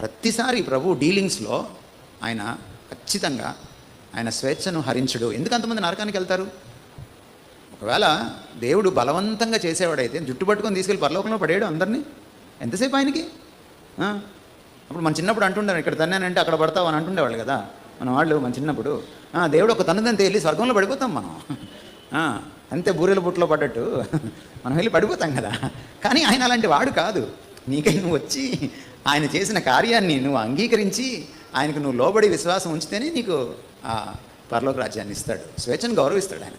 ప్రతిసారి ప్రభు డీలింగ్స్లో ఆయన ఖచ్చితంగా ఆయన స్వేచ్ఛను హరించడు. ఎందుకు అంతమంది నరకానికి వెళ్తారు? ఒకవేళ దేవుడు బలవంతంగా చేసేవాడైతే జుట్టు పట్టుకొని తీసుకెళ్ళి పరలోకంలో పడేయడు అందరినీ? ఎంతసేపు ఆయనకి? అప్పుడు మన చిన్నప్పుడు అంటుండారు ఇక్కడ తన్నానంటే అక్కడ పడతావు అని అంటుండేవాళ్ళు కదా. మన వాళ్ళు మన చిన్నప్పుడు దేవుడు ఒక తనదంతే వెళ్ళి స్వర్గంలో పడిపోతాం మనం. అంతే బూరెల బుట్టలో పడ్డట్టు మనం వెళ్ళి పడిపోతాం కదా. కానీ ఆయన అలాంటి వాడు కాదు. నీకై నువ్వు వచ్చి ఆయన చేసిన కార్యాన్ని నువ్వు అంగీకరించి ఆయనకు నువ్వు లోబడి విశ్వాసం ఉంచితేనే నీకు ఆ పరలోక రాజ్యాన్ని ఇస్తాడు. స్వేచ్ఛను గౌరవిస్తాడు ఆయన.